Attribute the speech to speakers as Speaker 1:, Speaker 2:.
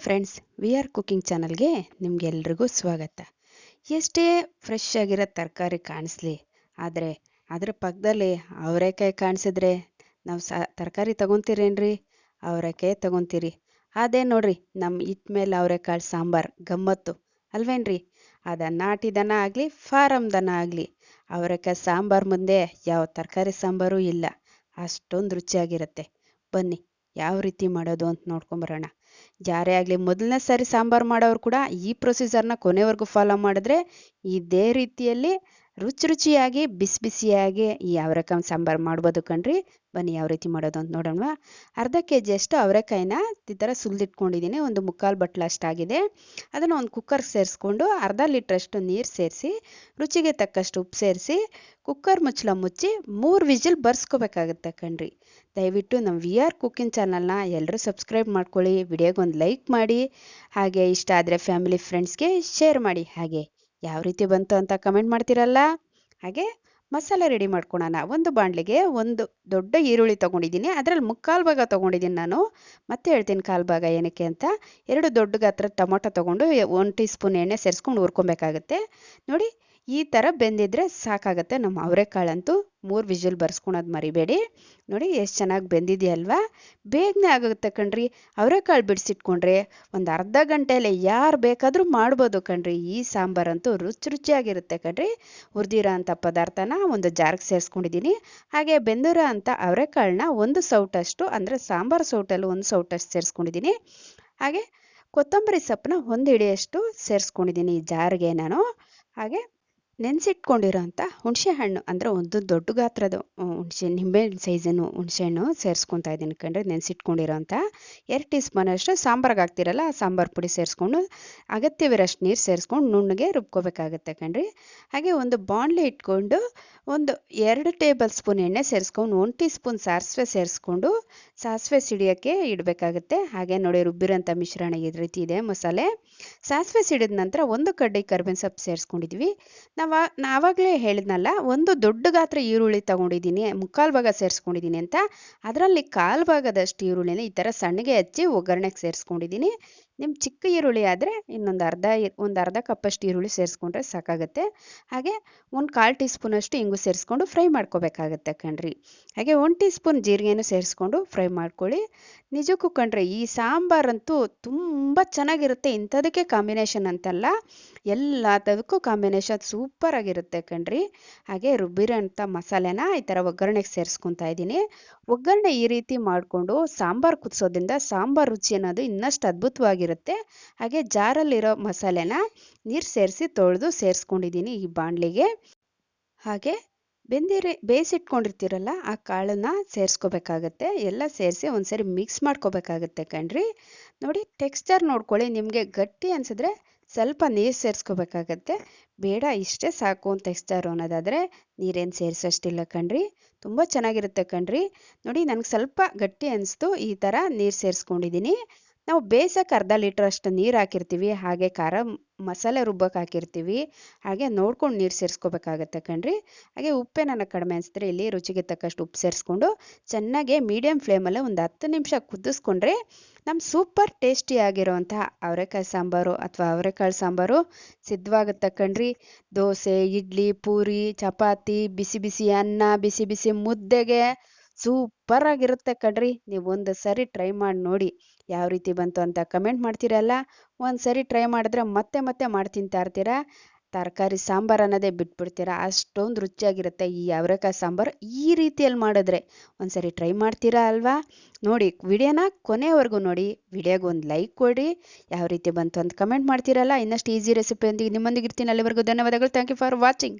Speaker 1: Friends we are cooking ಚಾನಲ್ಗೆ ನಿಮಗೆಲ್ರಿಗೂ ಸ್ವಾಗತ. ಎಷ್ಟೇ ಫ್ರೆಶ್ ಆಗಿರೋ ತರಕಾರಿ ಕಾಣಿಸ್ಲಿ, ಆದರೆ ಅದರ ಪಕ್ಕದಲ್ಲಿ ಅವರೆಕಾಯಿ ಕಾಣಿಸಿದ್ರೆ ನಾವು ಸ, ತರಕಾರಿ ತಗೊತೀರೇನ್ರಿ? ಅವರೆಕಾಯಿ ತೊಗೊತೀರಿ. ಅದೇ ನೋಡ್ರಿ ನಮ್ಮ ಇಟ್ ಮೇಲೆ ಅವರೆಕಾಳು ಸಾಂಬಾರು ಗಮ್ಮತ್ತು, ಅಲ್ವೇನ್ರಿ? ಅದ ನಾಟಿ ದನ ಆಗಲಿ ಫಾರಮ್ ದನ ಆಗಲಿ, ಅವರೆಕಾಯಿ ಸಾಂಬಾರು ಮುಂದೆ ಯಾವ ತರಕಾರಿ ಸಾಂಬಾರು ಇಲ್ಲ. ಅಷ್ಟೊಂದು ರುಚಿಯಾಗಿರುತ್ತೆ. ಬನ್ನಿ, ಯಾವ ರೀತಿ ಮಾಡೋದು ಅಂತ ನೋಡ್ಕೊಂಬರೋಣ ಯಾರೇ ಆಗಲಿ ಮೊದಲನೇ ಸಾರಿ ಸಾಂಬಾರು ಮಾಡೋರು ಕೂಡ ಈ ಪ್ರೊಸೀಜರ್ನ ಕೊನೆವರೆಗೂ ಫಾಲೋ ಮಾಡಿದ್ರೆ ಇದೇ ರೀತಿಯಲ್ಲಿ ರುಚಿ ರುಚಿಯಾಗಿ, ಬಿಸಿ ಬಿಸಿಯಾಗಿ ಈ ಅವರೆಕಾಯಿ ಸಾಂಬಾರು ಮಾಡ್ಬೋದು ಕಣ್ರಿ. ಬನ್ನಿ ಯಾವ ರೀತಿ ಮಾಡೋದು ಅಂತ ನೋಡೋಣ ಅರ್ಧ ಕೆ ಜಿಯಷ್ಟು ಅವರೆಕಾಯಿನ ಈ ಥರ ಸುಲಿದಿಟ್ಕೊಂಡಿದ್ದೀನಿ. ಒಂದು ಮುಕ್ಕಾಲು ಬಟ್ಲು ಅಷ್ಟಾಗಿದೆ. ಅದನ್ನು ಒಂದು ಕುಕ್ಕರ್ ಸೇರಿಸ್ಕೊಂಡು ಅರ್ಧ ಲೀಟ್ರಷ್ಟು ನೀರು ಸೇರಿಸಿ, ರುಚಿಗೆ ತಕ್ಕಷ್ಟು ಉಪ್ಪು ಸೇರಿಸಿ, ಕುಕ್ಕರ್ ಮುಚ್ಚಲ ಮುಚ್ಚಿ ಮೂರು ವಿಜಿಲ್ ಬರ್ಸ್ಕೋಬೇಕಾಗುತ್ತೆ ಕಣ್ರಿ. ದಯವಿಟ್ಟು ನಮ್ಮ ವಿ ಆರ್ ಕುಕ್ಕಿಂಗ್ ಚಾನಲ್ನ ಎಲ್ಲರೂ ಸಬ್ಸ್ಕ್ರೈಬ್ ಮಾಡ್ಕೊಳ್ಳಿ, ವಿಡಿಯೋಗೊಂದು ಲೈಕ್ ಮಾಡಿ, ಹಾಗೆ ಇಷ್ಟ ಆದರೆ ಫ್ಯಾಮಿಲಿ ಫ್ರೆಂಡ್ಸ್ಗೆ ಶೇರ್ ಮಾಡಿ ಹಾಗೆ. ಯಾವ ರೀತಿ ಬಂತು ಅಂತ ಕಮೆಂಟ್ ಮಾಡ್ತೀರಲ್ಲ? ಹಾಗೆ ಮಸಾಲೆ ರೆಡಿ ಮಾಡ್ಕೊಳೋಣ. ಒಂದು ಬಾಣಲಿಗೆ ಒಂದು ದೊಡ್ಡ ಈರುಳ್ಳಿ ತೊಗೊಂಡಿದ್ದೀನಿ. ಅದರಲ್ಲಿ ಮುಕ್ಕಾಲು ಭಾಗ ತೊಗೊಂಡಿದ್ದೀನಿ ನಾನು. ಮತ್ತೆ ಹೇಳ್ತೀನಿ ಕಾಲು ಭಾಗ ಏನಕ್ಕೆ ಅಂತ. ಎರಡು ದೊಡ್ಡ ಗಾತ್ರ ಟೊಮೊಟೊ ತೊಗೊಂಡು ಒನ್ ಟೀ ಸ್ಪೂನ್ ಎಣ್ಣೆ ಸೇರಿಸ್ಕೊಂಡು ಹುರ್ಕೊಬೇಕಾಗತ್ತೆ. ನೋಡಿ ಈ ಥರ ಬೆಂದಿದ್ರೆ ಸಾಕಾಗುತ್ತೆ ನಮ್ಮ ಅವರೆಕಾಳಂತೂ. ಮೂರು ವಿಜಲ್ ಬರ್ಸ್ಕೊಳೋದು ಮರಿಬೇಡಿ. ನೋಡಿ ಎಷ್ಟು ಚೆನ್ನಾಗಿ ಬೆಂದಿದೆಯಲ್ವಾ ಬೇಗನೆ ಆಗುತ್ತೆ ಕಣ್ರಿ. ಅವರೆಕಾಳು ಬಿಡಿಸಿಟ್ಕೊಂಡ್ರೆ ಒಂದು ಅರ್ಧ ಗಂಟೆಯಲ್ಲೇ ಯಾರು ಬೇಕಾದರೂ ಮಾಡ್ಬೋದು ಕಣ್ರಿ. ಈ ಸಾಂಬಾರಂತೂ ರುಚಿ ರುಚಿಯಾಗಿರುತ್ತೆ ಕಣ್ರಿ. ಹುರಿದಿರೋ ಅಂಥ ಪದಾರ್ಥನ ಒಂದು ಜಾರ್ಗೆ ಸೇರಿಸ್ಕೊಂಡಿದ್ದೀನಿ. ಹಾಗೆ ಬೆಂದಿರೋ ಅಂಥ ಅವರೆಕಾಳನ್ನ ಒಂದು ಸೌಟಷ್ಟು ಅಂದರೆ ಸಾಂಬಾರು ಸೌಟಲ್ಲಿ ಒಂದು ಸೌಟಷ್ಟು ಸೇರಿಸ್ಕೊಂಡಿದ್ದೀನಿ. ಹಾಗೆ ಕೊತ್ತಂಬರಿ ಸೊಪ್ಪನ್ನ ಒಂದು ಹಿಡಿಯಷ್ಟು ಸೇರಿಸ್ಕೊಂಡಿದ್ದೀನಿ ಈ ಜಾರಿಗೆ ನಾನು. ಹಾಗೆ ನೆನೆಸಿಟ್ಕೊಂಡಿರೋ ಅಂಥ ಹುಣಸೆ ಹಣ್ಣು ಅಂದರೆ ಒಂದು ದೊಡ್ಡ ಗಾತ್ರದ ಹುಣಸೆ, ನಿಂಬೆ ಸೈಜನ್ನು ಹುಣಸೆ ಹಣ್ಣು ಸೇರಿಸ್ಕೊತಾ ಇದ್ದೀನಿ ಕಂಡ್ರೆ ನೆನೆಸಿಟ್ಕೊಂಡಿರೋಂಥ ಎರಡು ಟೀ ಸ್ಪೂನಷ್ಟು ಸಾಂಬಾರ್ಗೆ ಹಾಕ್ತಿರಲ್ಲ, ಆ ಸಾಂಬಾರು ಪುಡಿ ಸೇರಿಸ್ಕೊಂಡು ಅಗತ್ಯವಿರೋಷ್ಟು ನೀರು ಸೇರಿಸ್ಕೊಂಡು ನುಣ್ಣಗೆ ರುಬ್ಕೋಬೇಕಾಗತ್ತೆ ಕಣ್ರಿ. ಹಾಗೆ ಒಂದು ಬಾಣಲೆ ಇಟ್ಕೊಂಡು ಒಂದು ಎರಡು ಟೇಬಲ್ ಸ್ಪೂನ್ ಎಣ್ಣೆ ಸೇರಿಸ್ಕೊಂಡು ಒಂದು ಟೀ ಸ್ಪೂನ್ ಸಾಸಿವೆ ಸೇರಿಸ್ಕೊಂಡು ಸಾಸಿವೆ ಸಿಡಿಯೋಕ್ಕೆ ಇಡಬೇಕಾಗುತ್ತೆ. ಹಾಗೆ ನೋಡಿ ರುಬ್ಬಿರೋಂಥ ಮಿಶ್ರಣ ಈ ರೀತಿ ಇದೆ, ಮಸಾಲೆ. ಸಾಸಿವೆ ಸಿಡಿದ ನಂತರ ಒಂದು ಕಡ್ಡಿ ಕರ್ಬೇವಿನ ಸೊಪ್ಪು ಸೇರಿಸ್ಕೊಂಡಿದ್ವಿ. ನಾವು ನಾವಾಗಲೇ ಹೇಳಿದ್ನಲ್ಲ, ಒಂದು ದೊಡ್ಡ ಗಾತ್ರ ಈರುಳ್ಳಿ ತಗೊಂಡಿದ್ದೀನಿ, ಮುಕ್ಕಾಲು ಭಾಗ ಸೇರಿಸ್ಕೊಂಡಿದ್ದೀನಿ ಅಂತ. ಅದರಲ್ಲಿ ಕಾಲು ಭಾಗದಷ್ಟು ಈರುಳ್ಳಿನ ಈ ಥರ ಸಣ್ಣಗೆ ಹಚ್ಚಿ ಒಗ್ಗರಣೆಗೆ ಸೇರಿಸ್ಕೊಂಡಿದ್ದೀನಿ. ನಿಮ್ಮ ಚಿಕ್ಕ ಈರುಳ್ಳಿ ಆದರೆ ಇನ್ನೊಂದು ಅರ್ಧ ಒಂದು ಅರ್ಧ ಕಪ್ಪಷ್ಟು ಈರುಳ್ಳಿ ಸೇರಿಸ್ಕೊಂಡ್ರೆ ಸಾಕಾಗುತ್ತೆ. ಹಾಗೆ ಒಂದು ಕಾಲು ಟೀ ಸ್ಪೂನಷ್ಟು ಇಂಗು ಸೇರಿಸ್ಕೊಂಡು ಫ್ರೈ ಮಾಡ್ಕೋಬೇಕಾಗತ್ತೆ ಕಣ್ರಿ. ಹಾಗೆ ಒಂದು ಟೀ ಸ್ಪೂನ್ ಜೀರಿಗೆನೂ ಸೇರಿಸ್ಕೊಂಡು ಫ್ರೈ ಮಾಡ್ಕೊಳ್ಳಿ. ನಿಜಕ್ಕೂ ಕಣ್ರಿ, ಈ ಸಾಂಬಾರಂತೂ ತುಂಬ ಚೆನ್ನಾಗಿರುತ್ತೆ. ಇಂಥದಕ್ಕೆ ಕಾಂಬಿನೇಷನ್ ಅಂತಲ್ಲ ಎಲ್ಲದಕ್ಕೂ ಕಾಂಬಿನೇಷನ್ ಸೂಪರ್ ಆಗಿರುತ್ತೆ ಕಣ್ರಿ. ಹಾಗೆ ರುಬ್ಬಿರೋಂಥ ಮಸಾಲೆನ ಈ ಥರ ಒಗ್ಗರಣೆಗೆ ಸೇರಿಸ್ಕೊತಾ ಇದ್ದೀನಿ. ಒಗ್ಗರಣೆ ಈ ರೀತಿ ಮಾಡಿಕೊಂಡು ಸಾಂಬಾರು ಕುದಿಸೋದ್ರಿಂದ ಸಾಂಬಾರು ರುಚಿ ಅನ್ನೋದು ಇನ್ನಷ್ಟು ಅದ್ಭುತವಾಗಿರುತ್ತೆ. ಹಾಗೆ ಜಾರಲ್ಲಿರೋ ಮಸಾಲೆನ ನೀರು ಸೇರಿಸಿ ತೊಳೆದು ಸೇರಿಸ್ಕೊಂಡಿದ್ದೀನಿ ಈ ಬಾಣಲಿಗೆ. ಹಾಗೆ ಬೆಂದಿರಿ ಬೇಯಿಸಿಟ್ಕೊಂಡಿರ್ತೀರಲ್ಲ ಆ ಕಾಳನ್ನ ಸೇರಿಸ್ಕೋಬೇಕಾಗತ್ತೆ. ಎಲ್ಲ ಸೇರಿಸಿ ಒಂದ್ಸರಿ ಮಿಕ್ಸ್ ಮಾಡ್ಕೋಬೇಕಾಗತ್ತೆ ಕಣ್ರಿ. ನೋಡಿ ಟೆಕ್ಸ್ಚರ್ ನೋಡ್ಕೊಳ್ಳಿ, ನಿಮಗೆ ಗಟ್ಟಿ ಅನಿಸಿದ್ರೆ ಸ್ವಲ್ಪ ನೀರು ಸೇರಿಸ್ಕೋಬೇಕಾಗತ್ತೆ. ಬೇಡ, ಇಷ್ಟೇ ಸಾಕು ಅಂತ ಟೆಕ್ಸ್ಚರ್ ಅನ್ನೋದಾದರೆ ನೀರೇನು ಸೇರಿಸೋಷ್ಟಿಲ್ಲ ಕಣ್ರಿ. ತುಂಬ ಚೆನ್ನಾಗಿರುತ್ತೆ ಕಣ್ರಿ. ನೋಡಿ ನನಗೆ ಸ್ವಲ್ಪ ಗಟ್ಟಿ ಅನಿಸ್ತು, ಈ ಥರ ನೀರು ಸೇರಿಸ್ಕೊಂಡಿದ್ದೀನಿ ನಾವು ಬೇಯಿಸೋಕೆ ಅರ್ಧ ಲೀಟ್ರ್ ಅಷ್ಟು ನೀರು ಹಾಕಿರ್ತೀವಿ, ಹಾಗೆ ಖಾರ ಮಸಾಲೆ ರುಬ್ಬಕ್ಕೆ ಹಾಕಿರ್ತೀವಿ, ಹಾಗೆ ನೋಡ್ಕೊಂಡು ನೀರು ಸೇರಿಸ್ಕೋಬೇಕಾಗತ್ತೆ ಕಣ್ರಿ. ಹಾಗೆ ಉಪ್ಪೇ ನನಗೆ ಕಡಿಮೆ ಅನಿಸಿದ್ರೆ ಇಲ್ಲಿ ರುಚಿಗೆ ತಕ್ಕಷ್ಟು ಉಪ್ಪು ಸೇರಿಸ್ಕೊಂಡು ಚೆನ್ನಾಗೆ ಮೀಡಿಯಮ್ ಫ್ಲೇಮಲ್ಲೇ ಒಂದು ಹತ್ತು ನಿಮಿಷ ಕುದಿಸ್ಕೊಂಡ್ರೆ ನಮ್ಮ ಸೂಪರ್ ಟೇಸ್ಟಿ ಆಗಿರೋವಂಥ ಅವರೆಕಾಯಿ ಸಾಂಬಾರು ಅಥವಾ ಅವರೆಕಾಳು ಸಾಂಬಾರು ಸಿದ್ಧವಾಗುತ್ತೆ ಕಣ್ರಿ. ದೋಸೆ, ಇಡ್ಲಿ, ಪೂರಿ, ಚಪಾತಿ, ಬಿಸಿ ಬಿಸಿ ಅನ್ನ, ಬಿಸಿ ಬಿಸಿ ಮುದ್ದೆಗೆ ಸೂಪರ್ ಆಗಿರುತ್ತೆ ಕಡ್ರಿ ನೀವು ಒಂದು ಸರಿ ಟ್ರೈ ಮಾಡಿ ನೋಡಿ ಯಾವ ರೀತಿ ಬಂತು ಅಂತ ಕಮೆಂಟ್ ಮಾಡ್ತೀರಲ್ಲ ಒಂದು ಸರಿ ಟ್ರೈ ಮಾಡಿದ್ರೆ ಮತ್ತೆ ಮತ್ತೆ ಮಾಡಿ ತಿಂತಾ ಇರ್ತೀರಾ ತರಕಾರಿ ಸಾಂಬಾರು ಅನ್ನೋದೇ ಬಿಟ್ಬಿಡ್ತೀರಾ? ಅಷ್ಟೊಂದು ರುಚಿಯಾಗಿರುತ್ತೆ ಈ ಅವರೆಕಾಯಿ ಸಾಂಬಾರು ಈ ರೀತಿಯಲ್ಲಿ ಮಾಡಿದ್ರೆ. ಒಂದ್ಸರಿ ಟ್ರೈ ಮಾಡ್ತೀರಾ ಅಲ್ವಾ? ನೋಡಿ, ವಿಡಿಯೋನ ಕೊನೆವರೆಗೂ ನೋಡಿ. ವಿಡಿಯೋಗೆ ಒಂದು ಲೈಕ್ ಕೊಡಿ ಯಾವ ರೀತಿ ಬಂತು ಅಂತ ಕಮೆಂಟ್ ಮಾಡ್ತೀರಲ್ಲ? ಇನ್ನಷ್ಟು ಈಸಿ ರೆಸಿಪಿಯೊಂದಿಗೆ ನಿಮ್ಮೊಂದಿಗೆ ಇರ್ತೀನಿ ಅಲ್ಲಿವರೆಗೂ ಧನ್ಯವಾದಗಳು. Thank you for watching